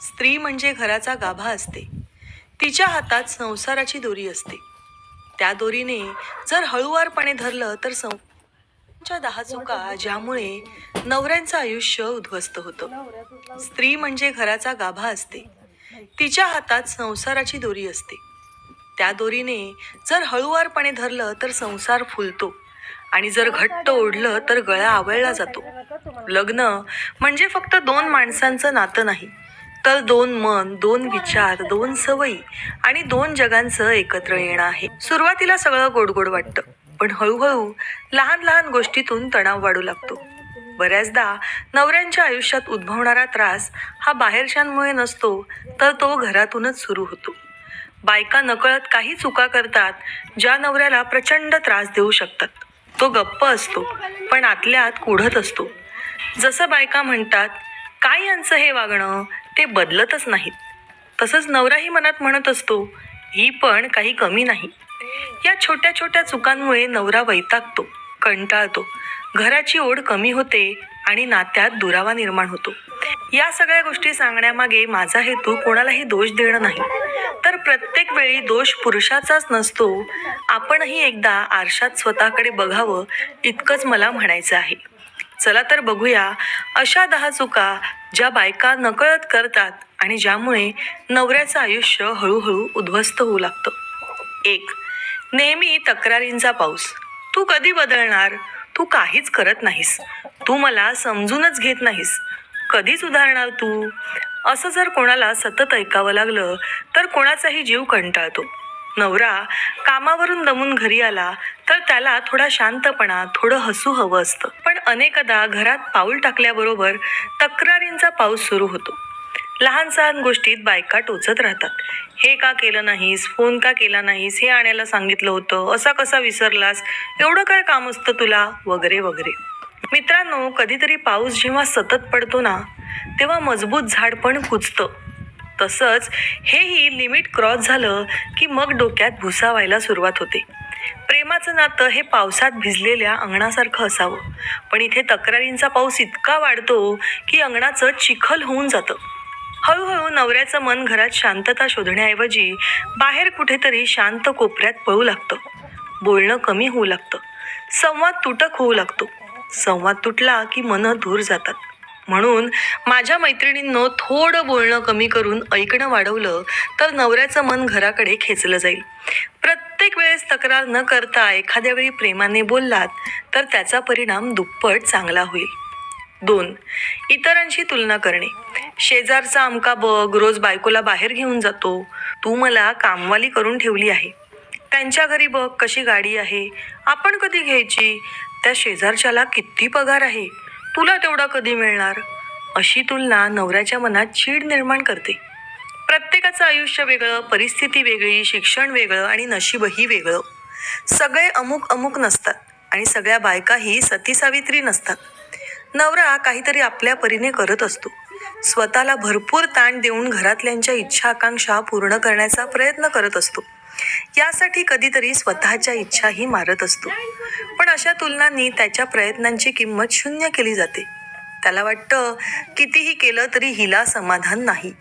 स्त्री म्हणजे घराचा गाभा असते. तिच्या हातात संसाराची दोरी असते. त्या दोरीने जर हळुवारपणे धरलं तर संच्या दहा चुका ज्यामुळे नवऱ्यांचं आयुष्य उद्ध्वस्त होतं. स्त्री म्हणजे घराचा गाभा असते. तिच्या हातात संसाराची दोरी असते. त्या दोरीने जर हळुवारपणे धरलं तर संसार फुलतो. आणि जर घट्ट ओढलं तर गळा आवळला जातो. लग्न म्हणजे फक्त दोन माणसांचं नातं नाही. तर दोन मन दोन विचार दोन सवयी आणि दोन जगांचं एकत्र येणं आहे. सुरुवातीला सगळं गोडगोड वाटतं पण हळूहळू लहान लहान गोष्टीतून तणाव वाढू लागतो. बऱ्याचदा नवऱ्यांच्या आयुष्यात उद्भवणारा त्रास हा बाहेरच्यांमुळे नसतो तर तो घरातूनच सुरू होतो. बायका नकळत काही चुका करतात ज्या नवऱ्याला प्रचंड त्रास देऊ शकतात. तो गप्प असतो पण आतल्या आत कुढत असतो. जसं बायका म्हणतात काय यांचं हे वागणं? ते बदलतच नाहीत. तसंच नवराही मनात म्हणत असतो ही पण काही कमी नाही. या छोट्या छोट्या चुकांमुळे नवरा वैतागतो कंटाळतो. घराची ओढ कमी होते आणि नात्यात दुरावा निर्माण होतो. या सगळ्या गोष्टी सांगण्यामागे माझा हेतू कोणालाही दोष देणं नाही. तर प्रत्येक वेळी दोष पुरुषाचाच नसतो. आपणही एकदा आरशात स्वतःकडे बघावं इतकंच मला म्हणायचं आहे. चला तर बघूया अशा दहा चुका ज्या बायका नकळत करतात आणि ज्यामुळे नवऱ्याचं आयुष्य हळूहळू उद्ध्वस्त होऊ लागतं. एक नेहमी तक्रारींचा पाऊस. तू कधी बदलणार? तू काहीच करत नाहीस. तू मला समजूनच घेत नाहीस. कधी सुधारणार तू? असं जर कोणाला सतत ऐकावं लागलं तर कोणाचाही जीव कंटाळतो. नवरा कामावरून दमून घरी आला तर त्याला थोडा शांतपणा थोडं हसू हवं असतं. पण अनेकदा घरात पाऊल टाकल्याबरोबर तक्रारींचा पाऊस सुरू होतो. लहान सहान गोष्टीत बायका टोचत राहतात. हे का केलं नाहीस? फोन का केला नाहीस? हे आणायला सांगितलं होतं. असा कसा विसरलास? एवढं काय काम असतं तुला? वगैरे वगैरे. मित्रांनो कधीतरी पाऊस जेव्हा सतत पडतो ना तेव्हा मजबूत झाड पण कुचतं तसंच हेही लिमिट क्रॉस झालं की मग डोक्यात भुसा व्हायला सुरुवात होते. प्रेमाचं नातं हे पावसात भिजलेल्या अंगणासारखं असावं. पण इथे तक्रारींचा पाऊस इतका वाढतो की अंगणाचं चिखल होऊन जातं. हळूहळू नवऱ्याचं मन घरात शांतता शोधण्याऐवजी बाहेर कुठेतरी शांत कोपऱ्यात पळू लागतं. बोलणं कमी होऊ लागतं. संवाद तुटक होऊ लागतो. संवाद तुटला की मनं दूर जातात. म्हणून माझ्या मैत्रिणींनो थोडं बोलणं कमी करून ऐकणं वाढवलं तर नवऱ्याचं मन घराकडे खेचलं जाईल. प्रत्येक वेळेस तक्रार न करता एखाद्या वेळी प्रेमाने बोललात तर त्याचा परिणाम दुप्पट चांगला होईल. दोन इतरांशी तुलना करणे. शेजारचा आमका बघ रोज बायकोला बाहेर घेऊन जातो. तू मला कामवाली करून ठेवली आहे. त्यांच्या घरी बघ कशी गाडी आहे. आपण कधी घ्यायची? त्या शेजारच्याला किती पगार आहे? तुला तेवढा कधी मिळणार? अशी तुलना नवऱ्याच्या मनात चीड निर्माण करते. प्रत्येकाचं आयुष्य वेगळं परिस्थिती वेगळी शिक्षण वेगळं आणि नशीबही वेगळं. सगळे अमुक अमुक नसतात आणि सगळ्या बायकाही सती सावित्री नसतात. नवरा काहीतरी आपल्या परीने करत असतो. स्वतःला भरपूर ताण देऊन घरातल्यांच्या इच्छा आकांक्षा पूर्ण करण्याचा प्रयत्न करत असतो. यासाठी कधीतरी स्वतःच्या इच्छाही मारत असतो. पण अशा तुलनांनी त्याच्या प्रयत्नांची किंमत शून्य केली जाते. त्याला वाटतं कितीही केलं तरी हिला समाधान नाही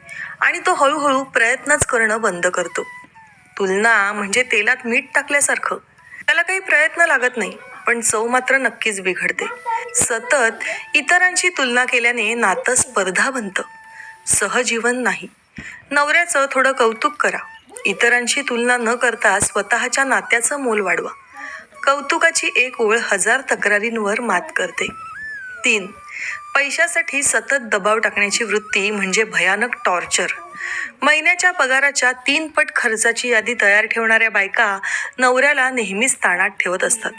आणि तो हळूहळू प्रयत्नच करणं बंद करतो. तुलना म्हणजे तेलात मीठ टाकल्यासारखं. त्याला काही प्रयत्न लागत नाही पण चव मात्र नक्कीच बिघडते. सतत इतरांशी तुलना केल्याने नातं स्पर्धा बनतं. सहजीवन नाही. नवऱ्याचं थोडं कौतुक करा. इतरांशी तुलना न करता स्वतःच्या नात्याचं मोल वाढवा. कौतुकाची एक ओळ हजार तक्रारींवर मात करते. तीन पैशासाठी सतत दबाव टाकण्याची वृत्ती म्हणजे भयानक टॉर्चर. महिन्याच्या पगाराच्या तीन पट खर्चाची यादी तयार ठेवणाऱ्या बायका नवऱ्याला नेहमीच ताणात ठेवत असतात.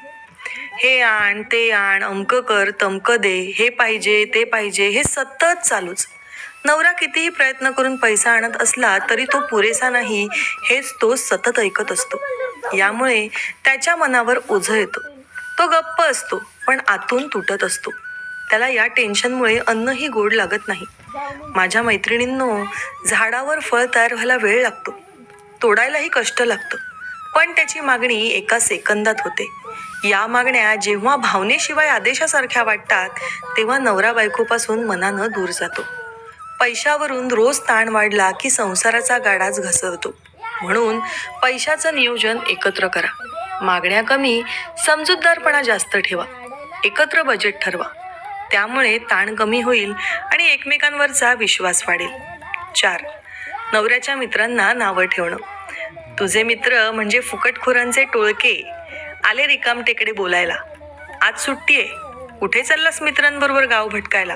हे आण ते आण अंक कर तमक दे हे पाहिजे ते पाहिजे हे सतत चालूच. नवरा कितीही प्रयत्न करून पैसा आणत असला तरी तो पुरेसा नाही हेच तो सतत ऐकत असतो. यामुळे त्याच्या मनावर ओझं येतो. तो गप्प असतो पण आतून तुटत असतो. त्याला या टेन्शनमुळे अन्नही गोड लागत नाही. माझ्या मैत्रिणींनो झाडावर फळ तयार व्हायला वेळ लागतो. तोडायलाही कष्ट लागतं. पण त्याची मागणी एका सेकंदात होते. या मागण्या जेव्हा भावनेशिवाय आदेशासारख्या वाटतात तेव्हा नवरा बायकोपासून मनानं दूर जातो. पैशावरून रोज ताण वाढला की संसाराचा गाडाच घसरतो. म्हणून पैशाचं नियोजन एकत्र करा. मागण्या कमी समजूतदारपणा जास्त ठेवा. एकत्र बजेट ठरवा. त्यामुळे ताण कमी होईल आणि एकमेकांवरचा विश्वास वाढेल. चार नवऱ्याच्या मित्रांना नावं ठेवणं. तुझे मित्र म्हणजे फुकटखोरांचे टोळके. आले रिकाम टेकडे बोलायला. आज सुट्टी आहे. कुठे चाललास मित्रांबरोबर गाव भटकायला?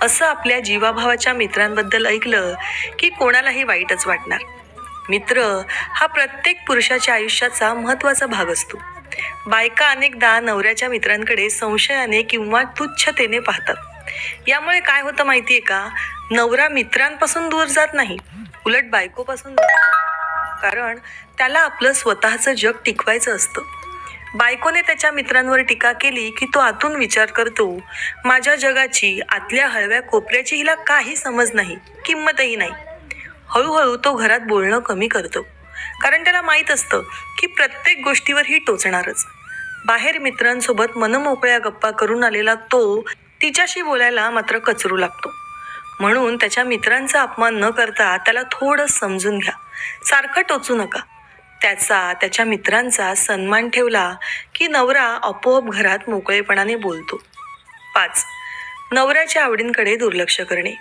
असं आपल्या जीवाभावाच्या मित्रांबद्दल ऐकलं की कोणालाही वाईटच वाटणार. मित्र हा प्रत्येक पुरुषाच्या आयुष्याचा महत्त्वाचा भाग असतो. बायका अनेकदा नवऱ्याच्या मित्रांकडे संशयाने किंवा तुच्छतेने पाहतात. यामुळे काय होतं माहितीये का? नवरा मित्रांपासून दूर जात नाही उलट बायकोपासून दूर कारण त्याला आपलं स्वतःचं जग टिकवायचं असतं. बायकोने त्याच्या मित्रांवर टीका केली की तो आतून विचार करतो माझ्या जगाची आतल्या हळव्या कोपऱ्याची हिला काही समज नाही किंमतही नाही. हळूहळू तो घरात बोलणं कमी करतो. कारण त्याला माहीत असतं की प्रत्येक गोष्टीवर ही टोचणारच. बाहेर मित्रांसोबत मनमोकळ्या गप्पा करून आलेला तो तिच्याशी बोलायला मात्र कचरू लागतो. म्हणून त्याच्या मित्रांचा अपमान न करता त्याला थोडं समजून घ्या. सारखं टोचू नका. त्याचा त्याच्या मित्रांचा सन्मान ठेवला की नवरा आपोआप घरात मोकळेपणाने बोलतो. पाच. नवऱ्याच्या आवडींकडे दुर्लक्ष करणे.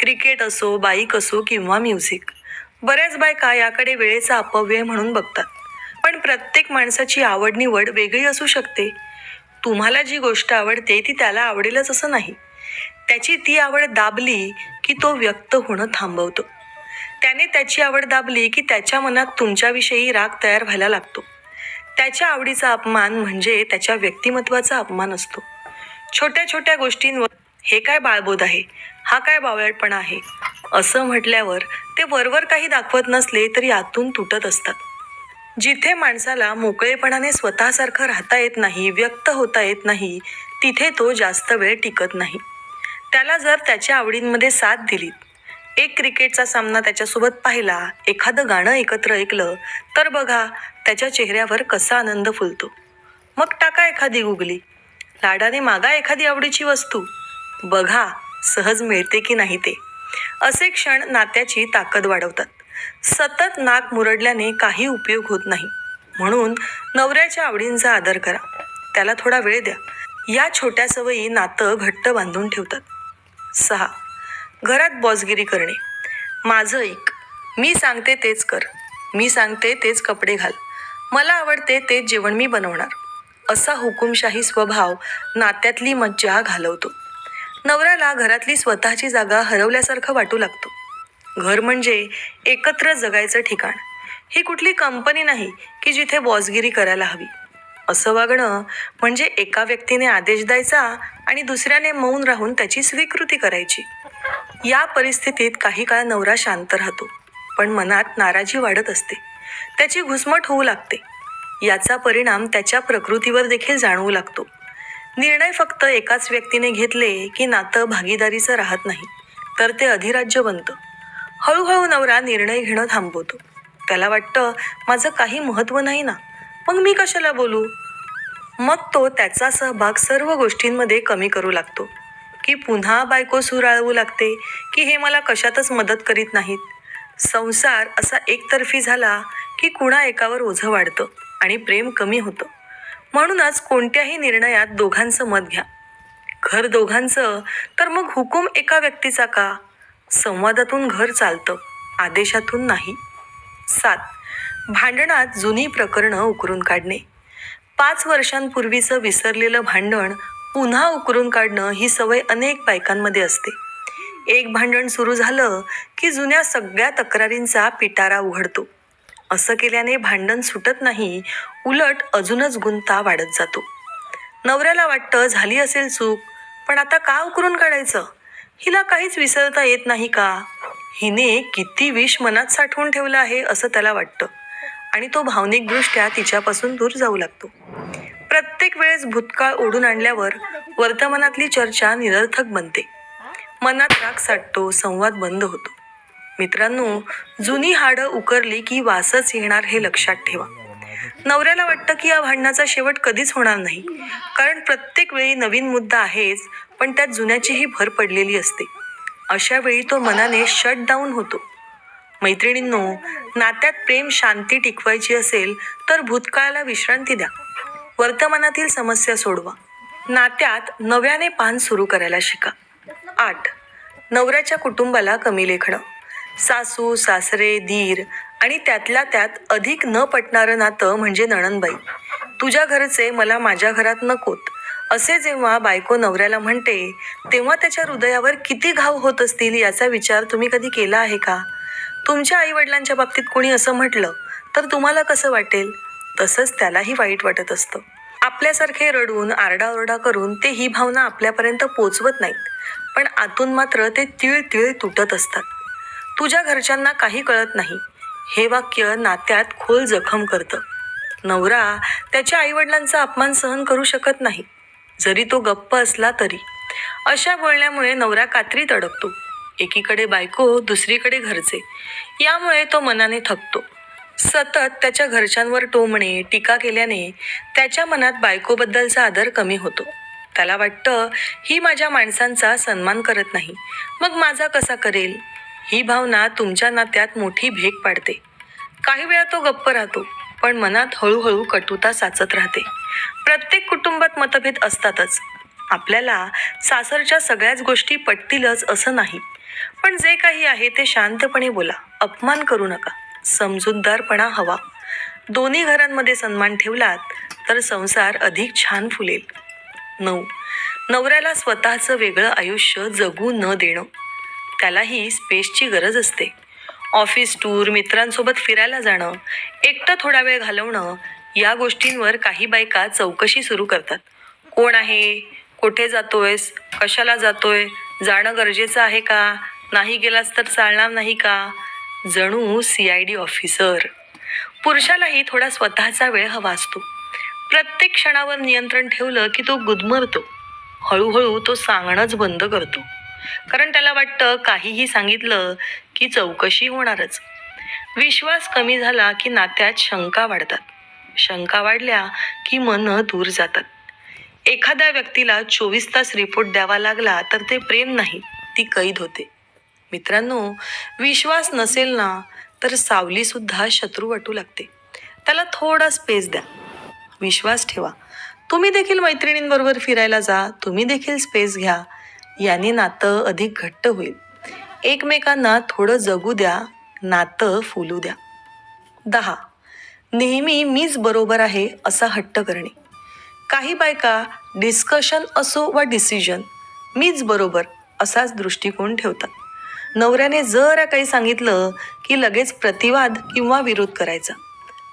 क्रिकेट असो बाईक असो किंवा म्युझिक. बऱ्याच बायका याकडे वेळेचा अपव्यय म्हणून बघतात. पण प्रत्येक माणसाची आवड निवड वेगळी असू शकते. तुम्हाला जी गोष्ट आवडते ती त्याला आवडेलच असं नाही. त्याची ती आवड दाबली की तो व्यक्त होणं थांबवतो. त्याने त्याची आवड दाबली की त्याच्या मनात तुमच्याविषयी राग तयार व्हायला लागतो. त्याच्या आवडीचा अपमान म्हणजे त्याच्या व्यक्तिमत्वाचा अपमान असतो. छोट्या छोट्या गोष्टींवर हे काय बाळबोध आहे? हा काय बावळटपणा आहे? असं म्हटल्यावर ते वरवर काही दाखवत नसले तरी आतून तुटत असतात. जिथे माणसाला मोकळेपणाने स्वतःसारखं राहता येत नाही व्यक्त होता येत नाही तिथे तो जास्त वेळ टिकत नाही. त्याला जर त्याच्या आवडींमध्ये साथ दिलीत एक क्रिकेटचा सामना त्याच्यासोबत पाहिला एखादं गाणं एकत्र ऐकलं तर बघा त्याच्या चेहऱ्यावर कसा आनंद फुलतो. मग टाका एखादी गुगली लाडाने मागा एखादी आवडीची वस्तू. बघा सहज मिळते की नाही ते. असे क्षण नात्याची ताकद वाढवतात. सतत नाक मुरडल्याने काही उपयोग होत नाही. म्हणून नवऱ्याच्या आवडींचा आदर करा. त्याला थोडा वेळ द्या. या छोट्या सवयी नातं घट्ट बांधून ठेवतात. सहा. घरात बॉसगिरी करणे. माझं ऐक मी सांगते तेच कर. मी सांगते तेच कपडे घाल. मला आवडते तेच जेवण मी बनवणार. असा हुकुमशाही स्वभाव नात्यातली मज्जा घालवतो. नवऱ्याला घरातली स्वतःची जागा हरवल्यासारखं वाटू लागतो. घर म्हणजे एकत्र जगायचं ठिकाण. ही कुठली कंपनी नाही की जिथे बॉसगिरी करायला हवी. असं वागणं म्हणजे एका व्यक्तीने आदेश द्यायचा आणि दुसऱ्याने मौन राहून त्याची स्वीकृती करायची. या परिस्थितीत काही काळ नवरा शांत राहतो पण मनात नाराजी वाढत असते. त्याची घुसमट होऊ लागते. याचा परिणाम त्याच्या प्रकृतीवर देखील जाणवू लागतो. निर्णय फक्त एकाच व्यक्तीने घेतले की नातं भागीदारीचं राहत नाही तर ते अधिराज्य बनतं. हळूहळू नवरा निर्णय घेणं थांबवतो. त्याला वाटतं माझं काही महत्त्व नाही ना. मग मी कशाला बोलू? मग तो त्याचा सहभाग सर्व गोष्टींमध्ये कमी करू लागतो. की पुन्हा बायको सुराळवू लागते की हे मला कशातच मदत करीत नाहीत. संसार असा एकतर्फी झाला की कुणा एकावर ओझं वाढतं आणि प्रेम कमी होतं. म्हणूनच कोणत्याही निर्णयात दोघांचं मत घ्या. घर दोघांचं तर मग हुकूम एका व्यक्तीचा का? संवादातून घर चालतं आदेशातून नाही. सात. भांडणात जुनी प्रकरणं उकरून काढणे. पाच वर्षांपूर्वीचं विसरलेलं भांडण पुन्हा उकरून काढणं ही सवय अनेक बायकांमध्ये असते. एक भांडण सुरू झालं की जुन्या सगळ्या तक्रारींचा पिटारा उघडतो. असं केल्याने भांडण सुटत नाही उलट अजूनच गुंता वाढत जातो. नवऱ्याला वाटतं झाली असेल चूक पण आता का उकरून काढायचं? हिला काहीच विसरता येत नाही का? हिने किती विष मनात साठवून ठेवलं आहे असं त्याला वाटतं आणि तो भावनिकदृष्ट्या तिच्यापासून दूर जाऊ लागतो. प्रत्येक वेळेस भूतकाळ ओढून आणल्यावर वर्तमानातली चर्चा निरर्थक बनते. मनात राग साठतो संवाद बंद होतो. मित्रांनो जुनी हाडं उकरली की वासच येणार हे लक्षात ठेवा. नवऱ्याला वाटतं की या भांडणाचा शेवट कधीच होणार नाही. कारण प्रत्येक वेळी नवीन मुद्दा आहेच पण त्यात जुन्याचीही भर पडलेली असते. अशा वेळी तो मनाने शट डाऊन होतो. मैत्रिणींनो नात्यात प्रेम शांती टिकवायची असेल तर भूतकाळाला विश्रांती द्या. वर्तमानातील समस्या सोडवा. नात्यात नव्याने पान सुरू करायला शिका. आठ. नवऱ्याच्या कुटुंबाला कमी लेखणं. सासू सासरे दीर आणि त्यातल्या त्यात अधिक न पटणारं नातं म्हणजे नणनबाई तुझ्या घरचे मला माझ्या घरात नकोत. असे जेव्हा बायको नवऱ्याला म्हणते तेव्हा त्याच्या हृदयावर किती घाव होत असतील याचा विचार तुम्ही कधी केला आहे का? तुमच्या आईवडिलांच्या बाबतीत कोणी असं म्हटलं तर तुम्हाला कसं वाटेल? तसंच त्यालाही वाईट वाटत असतं. आपल्यासारखे रडून आरडाओरडा करून ते ही भावना आपल्यापर्यंत पोचवत नाहीत. पण आतून मात्र ते तिळ तिळ तुटत असतात. तुझ्या घरच्यांना काही कळत नाही. हे वाक्य नात्यात खोल जखम करतं. नवरा त्याच्या आईवडिलांचा अपमान सहन करू शकत नाही. जरी तो गप्प असला तरी. अशा बोलण्यामुळे नवरा कात्रीत अडकतो एकीकडे बायको दुसरीकडे घरचे. यामुळे तो मनाने थकतो. सतत त्याच्या घरच्यांवर टोमणे टीका केल्याने त्याच्या मनात बायकोबद्दलचा आदर कमी होतो. त्याला वाटतं ही माझ्या माणसांचा सन्मान करत नाही. मग माझा कसा करेल? ही भावना तुमच्या नात्यात मोठी भेग पाडते. काही वेळा तो गप्प राहतो पण मनात हळूहळू कटुता साचत राहते. प्रत्येक कुटुंबात मतभेद असतातच. आपल्याला सासरच्या सगळ्याच गोष्टी पटतीलच असं नाही. पण जे काही आहे ते शांतपणे बोला. अपमान करू नका. समजूतदारपणा हवा. दोन्ही घरांमध्ये सन्मान ठेवलात तर संसार अधिक छान फुलेल. नऊ. नवऱ्याला स्वतःचं वेगळं आयुष्य जगू न देणं. त्यालाही स्पेसची गरज असते. ऑफिस टूर मित्रांसोबत फिरायला जाणं एकटं थोडा वेळ घालवणं या गोष्टींवर काही बायका चौकशी सुरू करतात. कोण आहे? कुठे जातोयस? कशाला जातोय? जाणं गरजेचं आहे का? नाही गेलास तर चालणार नाही का? जणू सी आय डी ऑफिसर पुरुषालाही थोडा स्वतःचा वेळ हवा असतो. प्रत्येक क्षणावर नियंत्रण ठेवलं की तो गुदमरतो. हळूहळू तो सांगणंच बंद करतो. कारण त्याला वाटतं काहीही सांगितलं की चौकशी होणारच. विश्वास कमी झाला की नात्यात शंका वाढतात. शंका वाढल्या की मनं दूर जातात. एखाद्या व्यक्तीला चोवीस तास रिपोर्ट द्यावा लागला तर ते प्रेम नाही ती कैद होते. मित्रांनो विश्वास नसेल ना तर सावलीसुद्धा शत्रू वाटू लागते. त्याला थोडा स्पेस द्या. विश्वास ठेवा. तुम्ही देखील मैत्रिणींबरोबर फिरायला जा तुम्ही देखील स्पेस घ्या. याने नातं अधिक घट्ट होईल. एकमेकांना थोडं जगू द्या नातं फुलू द्या. दहा. नेहमी मीच बरोबर आहे असा हट्ट करणे. काही बायका डिस्कशन असो वा डिसिजन मीच बरोबर असाच दृष्टिकोन ठेवतात. नवऱ्याने जरा काही सांगितलं की लगेच प्रतिवाद किंवा विरोध करायचा.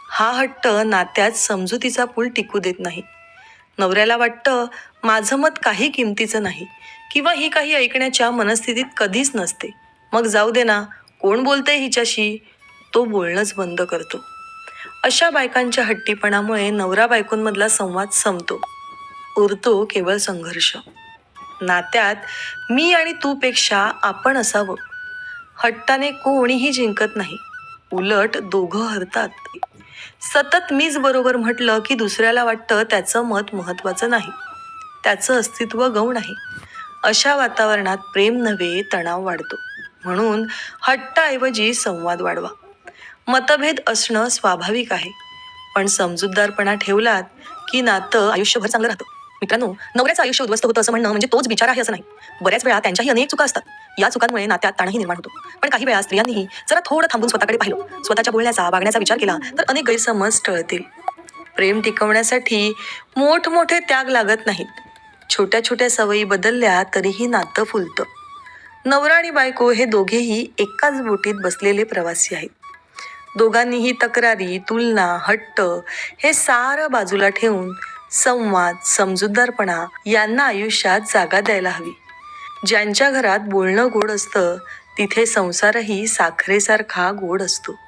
हा हट्ट नात्यात समजुतीचा पूल टिकू देत नाही. नवऱ्याला वाटतं माझं मत काही किमतीचं नाही किंवा ही काही ऐकण्याच्या मनस्थितीत कधीच नसते. मग जाऊ दे ना कोण बोलतंय हिच्याशी? तो बोलणंच बंद करतो. अशा बायकांच्या हट्टीपणामुळे नवरा बायकोंमधला संवाद संपतो. उरतो केवळ संघर्ष. नात्यात मी आणि तूपेक्षा आपण असावं. हट्टाने कोणीही जिंकत नाही. उलट दोघं हरतात. सतत मीच बरोबर म्हटलं की दुसऱ्याला वाटतं त्याचं मत महत्त्वाचं नाही. त्याचं अस्तित्व गौण आहे. अशा वातावरणात प्रेम नव्हे तणाव वाढतो. म्हणून हट्टाऐवजी संवाद वाढवा. मतभेद असणं स्वाभाविक आहे. पण समजूतदारपणा ठेवलात की नातं आयुष्यभर चांगलं राहतं. मित्रांनो नवऱ्याचं आयुष्य उद्ध्वस्त होतं असं म्हणणं म्हणजे तोच विचार आहे असं नाही. बऱ्याच वेळा त्यांच्याही अनेक चुका असतात. या चुकांमुळे नात्यात ताणही निर्माण होतो. पण काही वेळा स्त्रियांनीही जरा थोडं थांबून स्वतःकडे पाहिलं. स्वतःच्या बोलण्याचा वागण्याचा विचार केला तर अनेक गैरसमज टळतील. प्रेम टिकवण्यासाठी मोठमोठे त्याग लागत नाहीत. छोट्या छोट्या सवयी बदलल्या तरीही नातं फुलतं. नवरा आणि बायको हे दोघेही एकाच बोटीत बसलेले प्रवासी आहेत. दोघांनीही तक्रारी तुलना हट्ट हे सारं बाजूला ठेवून संवाद समजूतदारपणा यांना आयुष्यात जागा द्यायला हवी. ज्यांच्या घरात बोलणं गोड असतं तिथे संसारही साखरेसारखा गोड असतो.